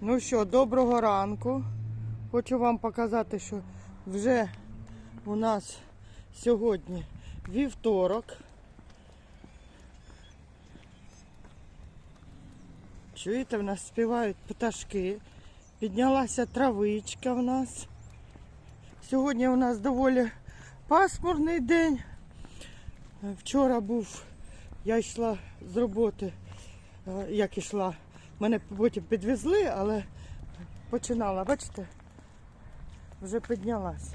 Ну що, доброго ранку. Хочу вам показати, що вже у нас сьогодні вівторок. Чуєте, в нас співають пташки. Піднялася травичка в нас. Сьогодні у нас доволі пасмурний день. Вчора був, я йшла з роботи, е, як йшла. Мене потім підвезли, але починала, бачите, вже піднялась.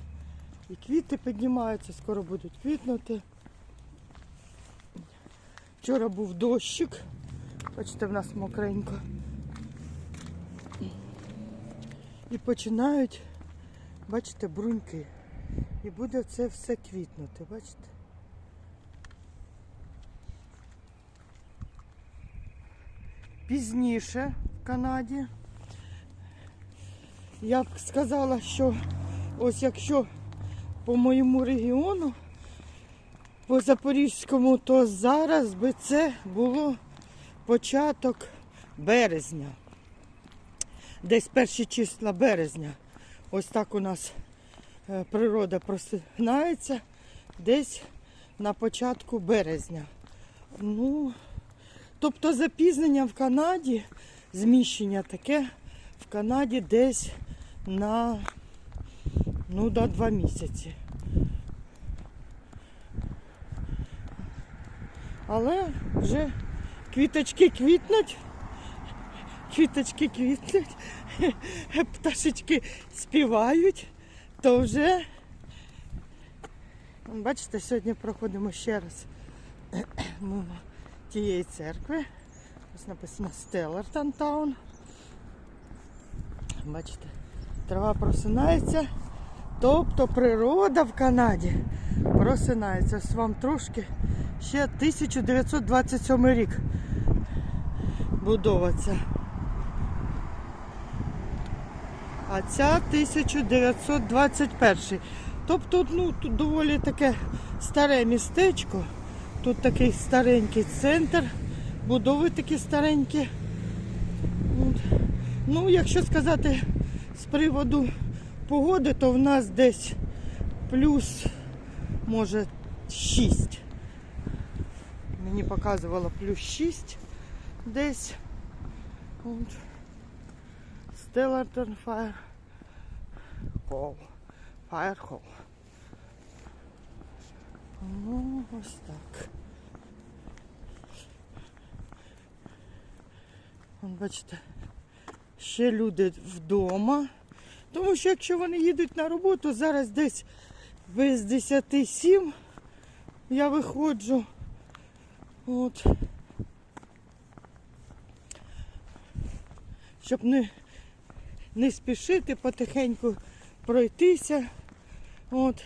І квіти піднімаються, скоро будуть квітнути. Вчора був дощик. Бачите, в нас мокренько. І починають, бачите, бруньки. І буде це все квітнути, бачите? Пізніше в Канаді. Я б сказала, що ось якщо по моєму регіону, по Запорізькому, то зараз би це було початок березня. Десь перші числа березня. Ось так у нас е, природа просинається десь на початку березня. Ну, тобто запізнення в Канаді, зміщення таке в Канаді десь на ну, до два місяці. Але вже квіточки квітнуть, квіточки квітнуть, пташечки співають, то вже, бачите, сьогодні проходимо ще раз тієї церкви. Ось написано Стеллартон Таун. Бачите, трава просинається. Тобто природа в Канаді просинається. Ось вам трошки ще 1927 рік будова. А ця 1921. Тобто, ну, тут доволі таке старе містечко. Тут такий старенький центр, будови такі старенькі. Ну, якщо сказати з приводу погоди, то в нас десь плюс, може, 6. Мені показувало плюс 6 десь. От. Stellarton Fire Hall. Fire Hall. Ну, ось так. Вон, бачите, ще люди вдома. Тому що якщо вони їдуть на роботу, зараз десь без 10 сім я виходжу. От. Щоб не, не спішити, потихеньку пройтися. От.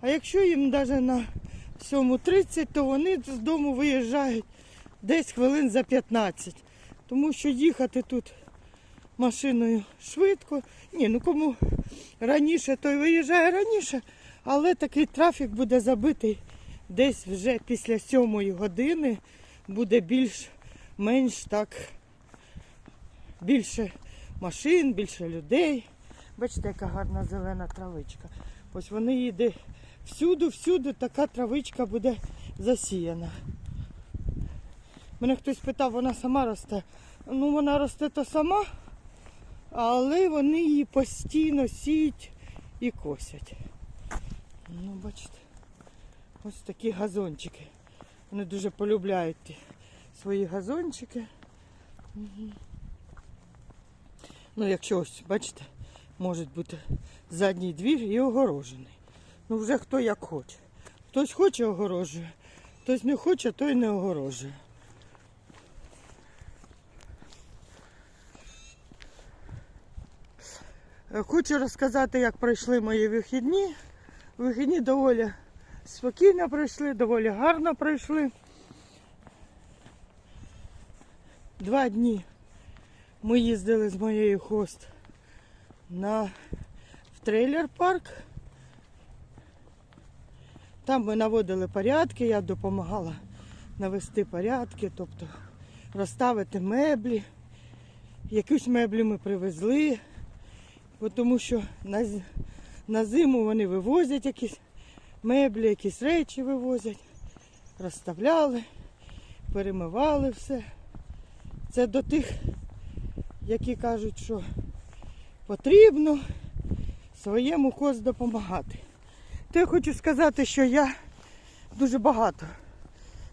А якщо їм навіть на 7.30, то вони з дому виїжджають десь хвилин за 15. Тому що їхати тут машиною швидко. Ні, ну кому раніше, той виїжджає раніше, але такий трафік буде забитий десь вже після 7 години буде більш-менш так більше машин, більше людей. Бачите, яка гарна зелена травичка. Ось вони їде всюди, всюди така травичка буде засіяна. Мене хтось питав, вона сама росте. Ну, вона росте то сама, але вони її постійно сіють і косять. Ну, бачите, ось такі газончики. Вони дуже полюбляють свої газончики. Ну, якщо ось, бачите, може бути задній двір і огорожений. Ну, вже хто як хоче. Хтось хоче огорожує, хтось не хоче, той не огорожує. Е, Хочу розказати, як пройшли мої вихідні. Вихідні доволі спокійно пройшли, доволі гарно пройшли. Два дні ми їздили з моєю хост на в трейлер парк. Там ми наводили порядки, я допомагала навести порядки, тобто розставити меблі Якусь меблі ми привезли, тому що на, на зиму вони вивозять якісь меблі, якісь речі вивозять, розставляли, перемивали все. Це до тих, які кажуть, що потрібно своєму хоз допомагати. То я хочу сказати, що я дуже багато,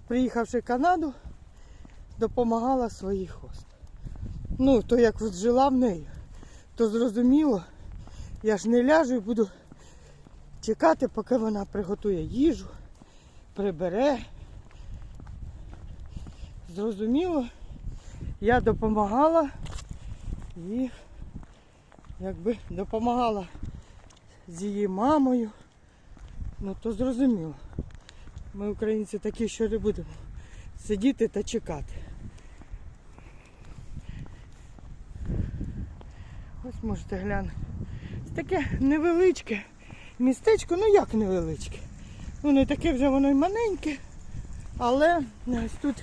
приїхавши в Канаду, допомагала своїй хост. Ну, то як жила в неї, то зрозуміло, я ж не ляжу і буду чекати, поки вона приготує їжу, прибере. Зрозуміло, я допомагала і якби допомагала з її мамою. Ну то зрозуміло. Ми українці такі, що не будемо сидіти та чекати. Ось можете глянути. Це таке невеличке містечко, ну як невеличке. Ну не таке вже воно й маленьке, але ось тут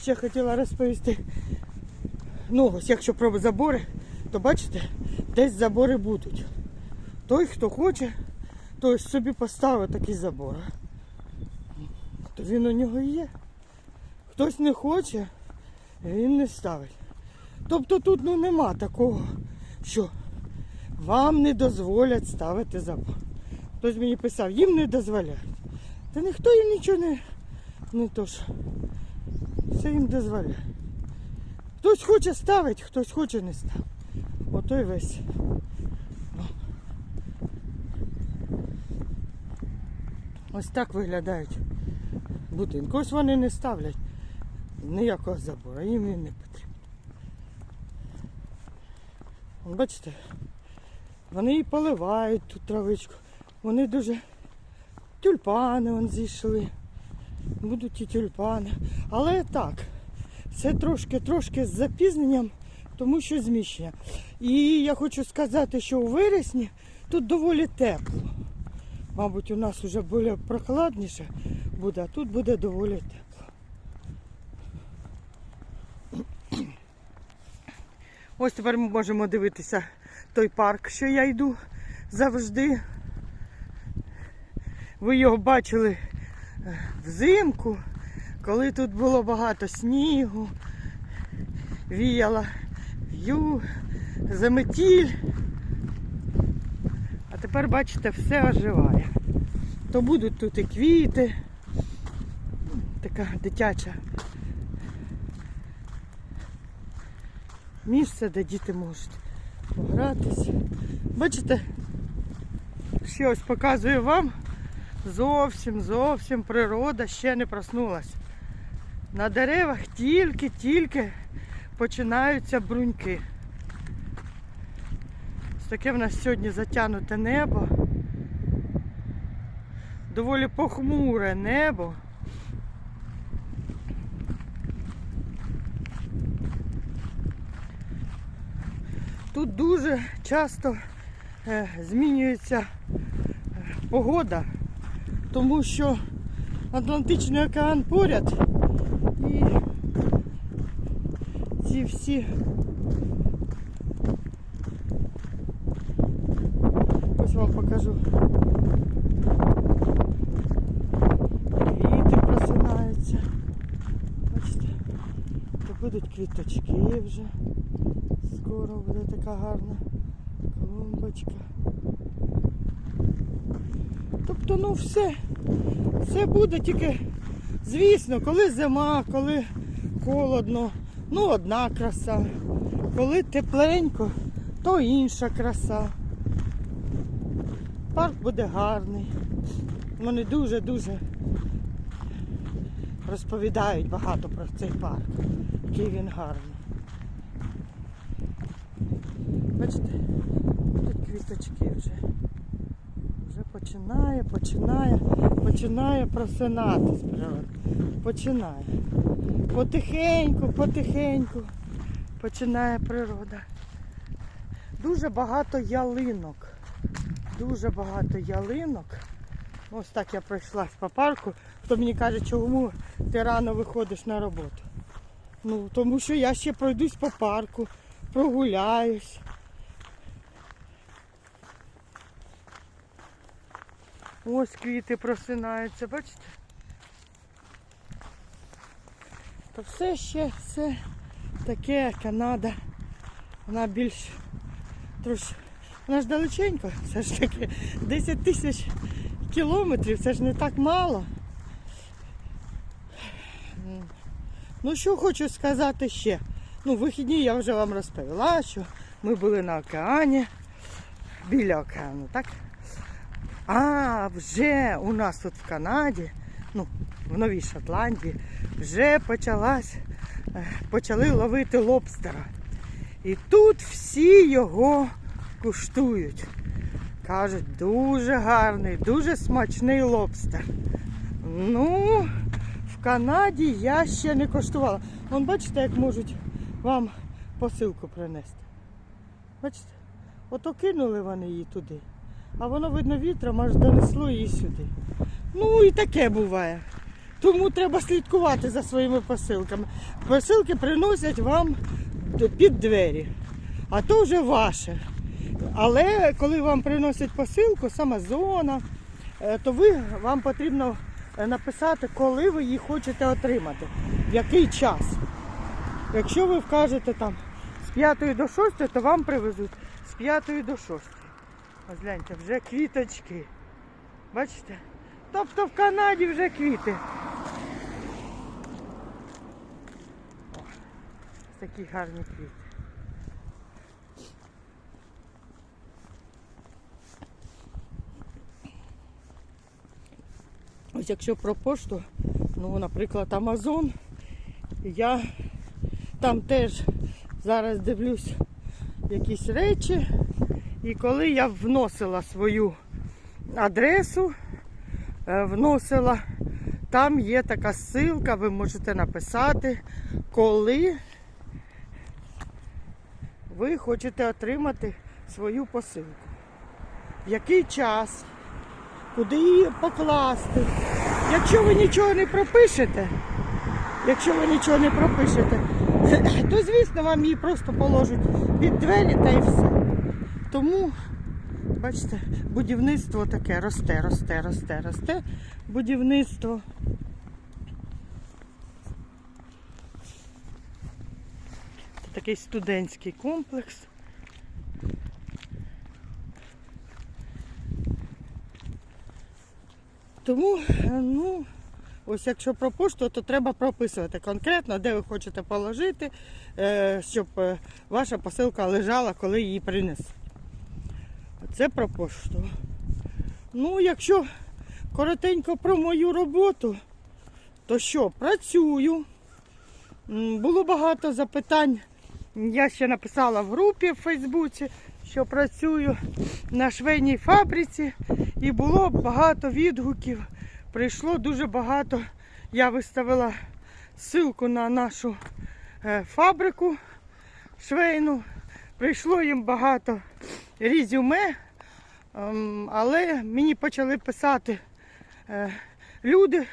ще хотіла розповісти. Ну ось якщо про забори, то бачите, десь забори будуть. Той, хто хоче, той собі поставив такий забор. То він у нього є. Хтось не хоче, він не ставить. Тобто тут ну, нема такого, що вам не дозволять ставити забор. Хтось мені писав, їм не дозволяють. Та ніхто їм нічого не, не то ж. Все їм дозволяє. Хтось хоче ставить, хтось хоче не ставить. Ото й весь. Ось так виглядають будинки. Ось вони не ставлять ніякого забору, їм він не потрібен. Бачите, вони і поливають тут травичку. Вони дуже тюльпани вон зійшли. Будуть і тюльпани. Але так, це трошки-трошки з запізненням, тому що зміщення. І я хочу сказати, що у вересні тут доволі тепло. Мабуть, у нас вже більш прохладніше буде, а тут буде доволі тепло. Ось тепер ми можемо дивитися той парк, що я йду завжди. Ви його бачили е, взимку, коли тут було багато снігу, віяла ю, заметіль. А тепер, бачите, все оживає. То будуть тут і квіти, така дитяча місце, де діти можуть погратися. Бачите, ще ось показую вам. Зовсім, зовсім природа ще не проснулась. На деревах тільки-тільки починаються бруньки. Ось таке в нас сьогодні затягнуте небо. Доволі похмуре небо. Тут дуже часто е, змінюється е, погода, тому що Атлантичний океан поряд і ці всі ось вам покажу. Квіти просинаються. Бачите, то будуть квіточки вже. Скоро буде така гарна клумбочка. Тобто, ну все, все буде тільки, звісно, коли зима, коли холодно, ну одна краса. Коли тепленько, то інша краса. Парк буде гарний. Вони дуже-дуже розповідають багато про цей парк, який він гарний. Бачите, тут квіточки вже. Вже починає, починає, починає просинатись. Починає. Потихеньку, потихеньку починає природа. Дуже багато ялинок. Дуже багато ялинок. Ось так я пройшлась по парку. Хто мені каже, чому ти рано виходиш на роботу? Ну, тому що я ще пройдусь по парку, прогуляюсь. Ось квіти просинаються, бачите? То все ще все таке Канада. Вона більш трошки. Вона ж далеченько, все ж таки 10 тисяч кілометрів, це ж не так мало. Ну що хочу сказати ще. Ну, вихідні я вже вам розповіла, що ми були на океані, біля океану, так? А вже у нас тут в Канаді, ну, в Новій Шотландії, вже почалась, е, почали ловити лобстера. І тут всі його куштують. Кажуть, дуже гарний, дуже смачний лобстер. Ну, в Канаді я ще не коштувала. Вон бачите, як можуть вам посилку принести. Бачите? Ото кинули вони її туди. А воно, видно, вітром аж донесло її сюди. Ну і таке буває. Тому треба слідкувати за своїми посилками. Посилки приносять вам під двері, а то вже ваше. Але коли вам приносять посилку з Амазона, е, то ви, вам потрібно е, написати, коли ви її хочете отримати, в який час. Якщо ви вкажете там з 5 до 6, то вам привезуть з 5 до 6. Ось гляньте, вже квіточки. Бачите? Тобто в Канаді вже квіти. О, такі гарні квіти. Ось якщо про пошту, ну, наприклад, Амазон, я там теж зараз дивлюсь якісь речі. І коли я вносила свою адресу, вносила, там є така ссылка, ви можете написати, коли ви хочете отримати свою посилку. В який час, куди її покласти. Якщо ви нічого не пропишете, якщо ви нічого не пропишете, то звісно вам її просто положать під двері та і все. Тому, бачите, будівництво таке росте, росте, росте, росте. Будівництво. Це такий студентський комплекс. Тому, е, ну, ось якщо про пошту, то треба прописувати конкретно, де ви хочете положити, е, щоб е, ваша посилка лежала, коли її принесуть. Це про пошту. Ну, якщо коротенько про мою роботу, то що, працюю. Було багато запитань. Я ще написала в групі в Фейсбуці, що працюю на швейній фабриці, і було багато відгуків. Прийшло дуже багато. Я виставила ссылку на нашу е, фабрику швейну. Прийшло їм багато резюме, ем, але мені почали писати е, люди.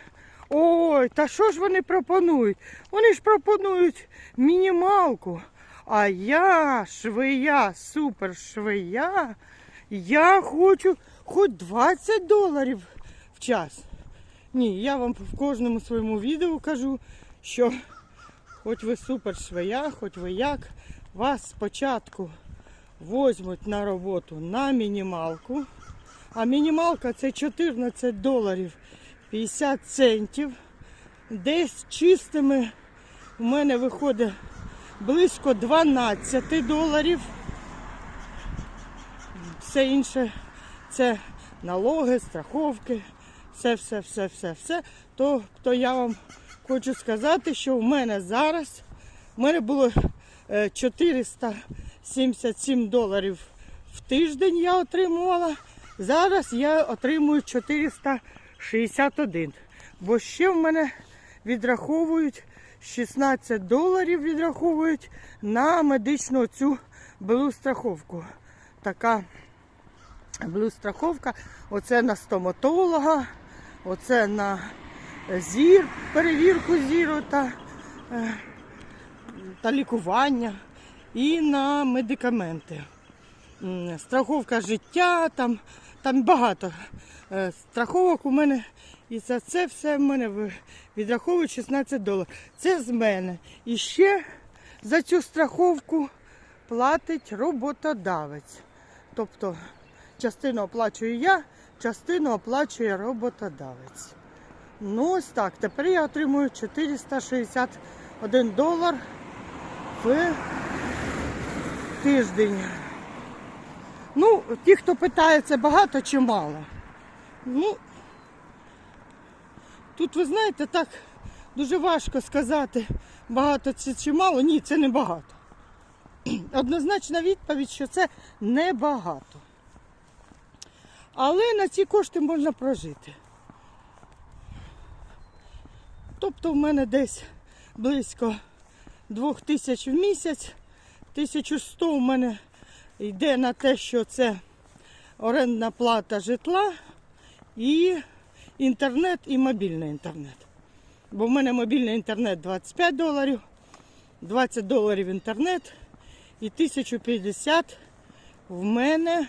Ой, та що ж вони пропонують? Вони ж пропонують мінімалку. А я, швея, супер швея, я хочу хоч 20 доларів в час. Ні, я вам в кожному своєму відео кажу, що хоч ви супер швея, хоч ви як, вас спочатку возьмуть на роботу на мінімалку. А мінімалка це 14 доларів 50 центів. Десь чистими у мене виходить близько 12 доларів. Все інше це налоги, страховки, все, все, все, все, все. То, то я вам хочу сказати, що в мене зараз в мене було 477 доларів в тиждень я отримувала. Зараз я отримую 461. Бо ще в мене відраховують 16 доларів відраховують на медичну цю страховку. Така страховка. Оце на стоматолога, оце на зір, перевірку зіру та, е, та лікування. і на медикаменти. Страховка життя, там, там багато е, страховок у мене. І за це все в мене відраховують 16 доларів. Це з мене. І ще за цю страховку платить роботодавець. Тобто частину оплачую я, частину оплачує роботодавець. Ну ось так. Тепер я отримую 461 долар в тиждень. Ну, ті, хто питає, це багато чи мало. Ну, тут ви знаєте, так дуже важко сказати, багато це чи мало. Ні, це не багато. Однозначна відповідь, що це небагато. Але на ці кошти можна прожити. Тобто в мене десь близько 2 тисяч в місяць, 1100 у мене йде на те, що це орендна плата житла і інтернет і мобільний інтернет. Бо в мене мобільний інтернет 25 доларів, 20 доларів інтернет і 1050 в мене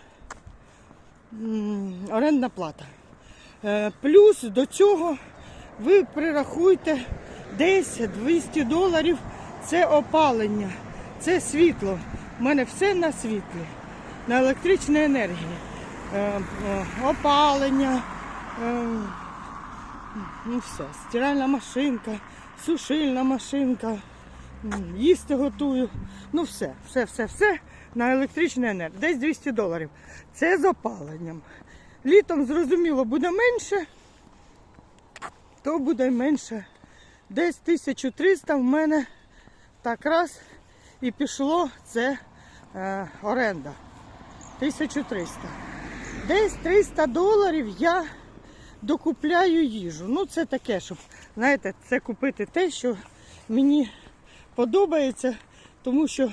орендна плата. Е, Плюс до цього ви прирахуйте десь 200 доларів це опалення, це світло. У мене все на світлі, на електричній енергії. Е, е, Опалення, е, ну все, стиральна машинка, сушильна машинка, їсти готую. Ну все, все, все, все на електричну енергію. Десь 200 доларів. Це з опаленням. Літом, зрозуміло, буде менше, то буде менше. Десь 1300 в мене так раз і пішло це е, оренда. 1300. Десь 300 доларів я докупляю їжу. Ну, це таке, щоб, знаєте, це купити те, що мені подобається, тому що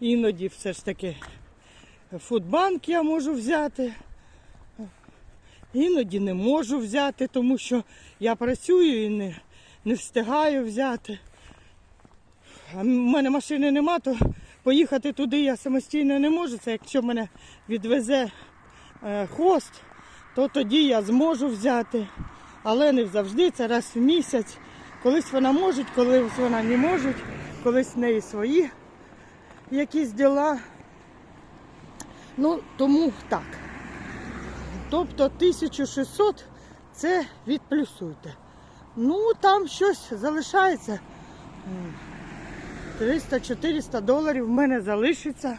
іноді все ж таки фудбанк я можу взяти. Іноді не можу взяти, тому що я працюю і не, не встигаю взяти. В мене машини нема, то поїхати туди я самостійно не можу. Це якщо мене відвезе е, хост, то тоді я зможу взяти. Але не завжди, це раз в місяць. Колись вона може, колись вона не може, колись в неї свої якісь діла. Ну, тому так. Тобто 1600 це відплюсуйте. Ну, там щось залишається. М, 300-400 доларів в мене залишиться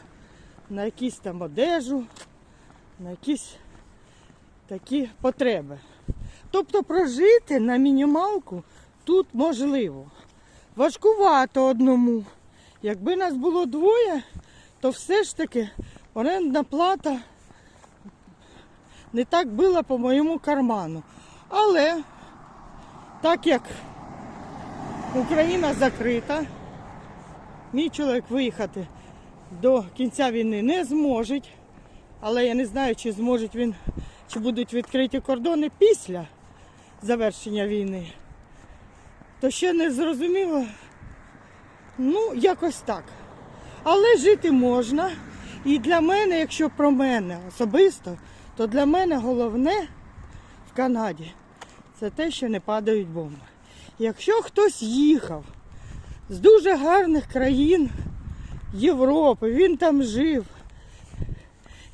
на якісь там одежу, на якісь такі потреби. Тобто прожити на мінімалку тут можливо. Важкувато одному. Якби нас було двоє, то все ж таки орендна плата не так била по моєму карману. Але так як Україна закрита, мій чоловік виїхати до кінця війни не зможе. Але я не знаю, чи зможе він, чи будуть відкриті кордони після завершення війни. То ще не зрозуміло. Ну, якось так. Але жити можна. І для мене, якщо про мене особисто, то для мене головне в Канаді це те, що не падають бомби. Якщо хтось їхав з дуже гарних країн Європи, він там жив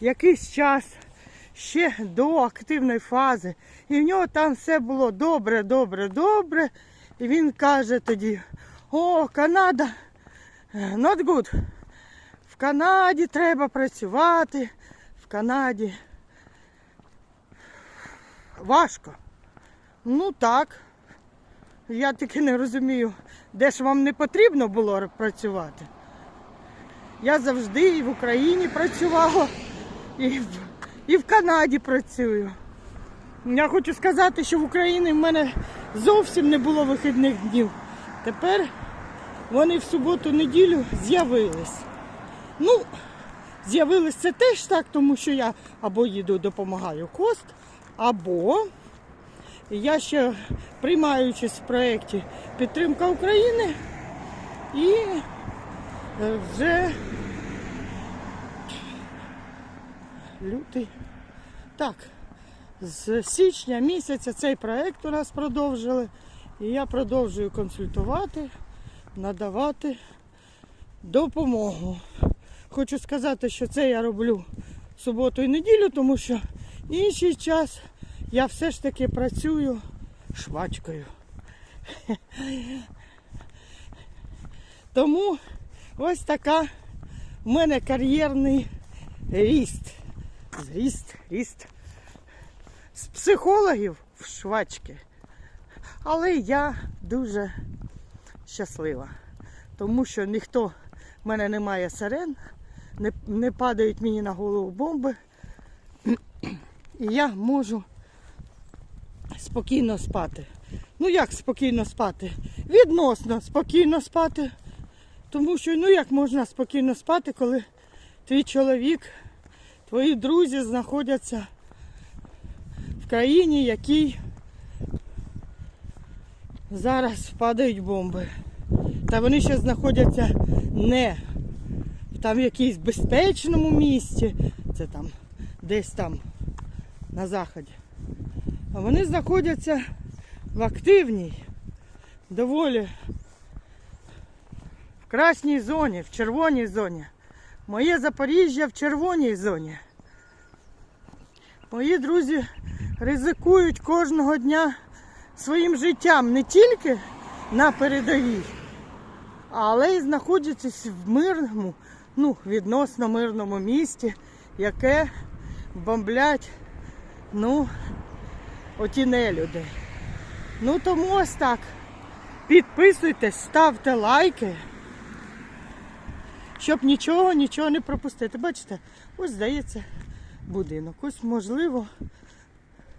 якийсь час ще до активної фази, і в нього там все було добре, добре, добре. І він каже тоді: О, Канада, not good. В Канаді треба працювати, в Канаді важко. Ну так. Я таки не розумію, де ж вам не потрібно було працювати. Я завжди і в Україні працювала, і в, і в Канаді працюю. Я хочу сказати, що в Україні в мене зовсім не було вихідних днів. Тепер вони в суботу-неділю з'явились. Ну, з'явились це теж так, тому що я або їду допомагаю кост, або я ще Приймаючись в проєкті підтримка України і е, вже лютий. Так, з січня місяця цей проєкт у нас продовжили. І я продовжую консультувати, надавати допомогу. Хочу сказати, що це я роблю суботу і неділю, тому що інший час я все ж таки працюю швачкою. Тому ось така в мене кар'єрний ріст. Зріст, ріст. З психологів в швачки. Але я дуже щаслива, тому що ніхто в мене немає сирен, не, не падають мені на голову бомби. І я можу спокійно спати. Ну як спокійно спати? Відносно спокійно спати. Тому що ну як можна спокійно спати, коли твій чоловік, твої друзі знаходяться в країні, якій зараз падають бомби. Та вони ще знаходяться не там в якійсь безпечному місці, це там десь там на заході. Вони знаходяться в активній, доволі в красній зоні, в червоній зоні. Моє Запоріжжя в червоній зоні. Мої друзі ризикують кожного дня своїм життям не тільки на передовій, але й знаходячись в мирному, ну, відносно мирному місті, яке бомблять, ну, оті нелюди. Ну тому ось так. Підписуйтесь, ставте лайки, щоб нічого, нічого не пропустити. Бачите, ось здається будинок. Ось можливо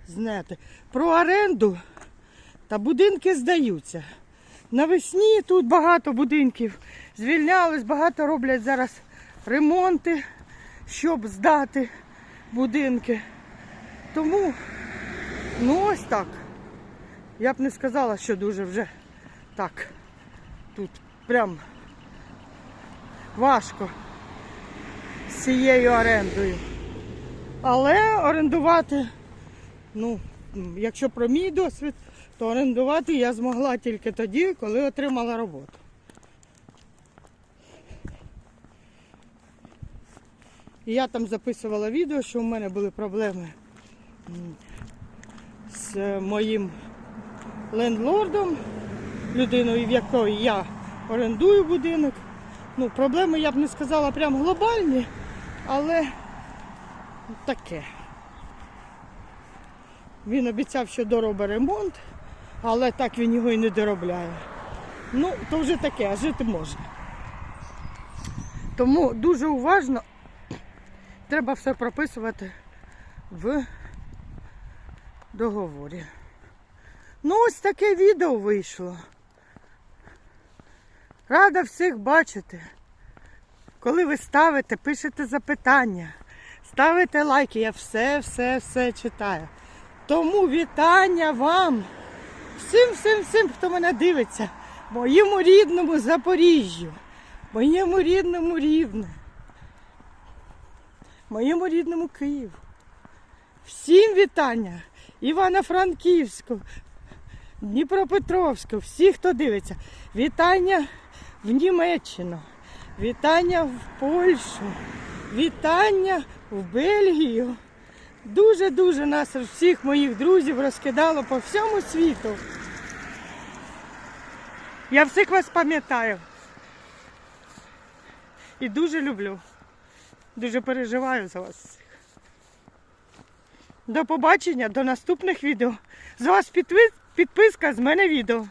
знати. Про оренду та будинки здаються. Навесні тут багато будинків звільнялись, багато роблять зараз ремонти, щоб здати будинки. Тому, ну ось так. Я б не сказала, що дуже вже так. Тут прям важко з цією орендою. Але орендувати, ну, якщо про мій досвід, то орендувати я змогла тільки тоді, коли отримала роботу. І я там записувала відео, що в мене були проблеми з моїм лендлордом, людиною, в якої я орендую будинок. Ну, проблеми я б не сказала прям глобальні, але таке. Він обіцяв, що доробить ремонт, але так він його і не доробляє. Ну, то вже таке, а жити можна. Тому дуже уважно треба все прописувати в договорі. Ну, ось таке відео вийшло. Рада всіх бачити. Коли ви ставите, пишете запитання, ставите лайки, я все, все, все читаю. Тому вітання вам, всім, всім, всім, хто мене дивиться, моєму рідному Запоріжжю, моєму рідному Рівне, моєму рідному Києву. Всім вітання! Івано-Франківську, Дніпропетровську, всі, хто дивиться. Вітання в Німеччину, вітання в Польщу, вітання в Бельгію. Дуже-дуже нас всіх моїх друзів розкидало по всьому світу. Я всіх вас пам'ятаю. І дуже люблю. Дуже переживаю за вас. До побачення, до наступних відео. З вас підпис- підписка, з мене відео.